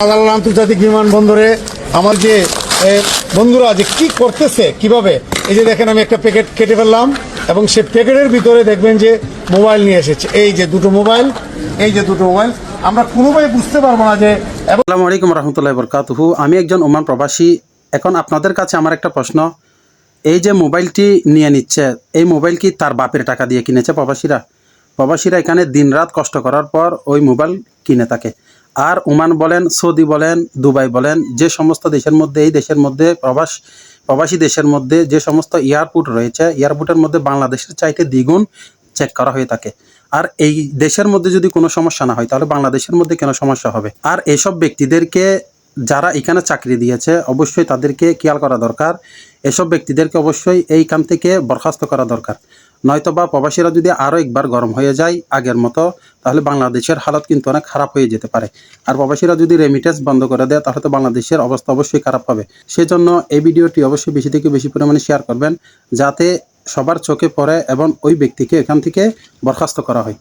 শাহজালাল আন্তর্জাতিক বিমানবন্দরে আমার যে বন্ধুরা যে কি করতেছে, কীভাবে? এই যে দেখেন, আমি একটা প্যাকেট কেটে ফেললাম এবং সে প্যাকেটের ভিতরে দেখবেন যে মোবাইল নিয়ে এসেছে। এই যে দুটো মোবাইল, এই যে দুটো মোবাইল, আমরা কোনোভাবে বুঝতে পারব না যে আসসালামু আলাইকুম রহমতুল্লাহ বরকাতুহু আমি একজন ওমান প্রবাসী। এখন আপনাদের কাছে আমার একটা প্রশ্ন। এই যে মোবাইলটি নিয়ে নিচ্ছে, এই মোবাইল কি তার বাপের টাকা দিয়ে কিনেছে প্রবাসীরা? প্রবাসীরা এখানে দিনরাত কষ্ট করার পর ওই মোবাইল কিনে থাকে। আর ওমান বলেন, সৌদি বলেন, দুবাই বলেন, যে সমস্ত দেশের মধ্যে, এই দেশের মধ্যে প্রবাস, প্রবাসী দেশের মধ্যে যে সমস্ত এয়ারপোর্ট রয়েছে, এয়ারপোর্টের মধ্যে বাংলাদেশের চাইতে দ্বিগুণ চেক করা হয়ে থাকে। আর এই দেশের মধ্যে যদি কোনো সমস্যা না হয়, তাহলে বাংলাদেশের মধ্যে কেন সমস্যা হবে? আর এসব ব্যক্তিদেরকে যারা এখানে চাকরি দিয়েছে, অবশ্যই তাদেরকে খেয়াল করা দরকার। এসব ব্যক্তিদেরকে অবশ্যই এইখান থেকে বরখাস্ত করা দরকার। নয়তো বা প্রবাসীরা যদি আরও একবার গরম হয়ে যায় আগের মতো, তাহলে বাংলাদেশের হালত কিন্তু অনেক খারাপ হয়ে যেতে পারে। আর প্রবাসীরা যদি রেমিটেন্স বন্ধ করে দেয়, তাহলে তো বাংলাদেশের অবস্থা অবশ্যই খারাপ হবে। সেজন্য এই ভিডিওটি অবশ্যই বেশি থেকে বেশি পরিমাণে শেয়ার করবেন, যাতে সবার চোখে পড়ে এবং ওই ব্যক্তিকে এখান থেকে বরখাস্ত করা হয়।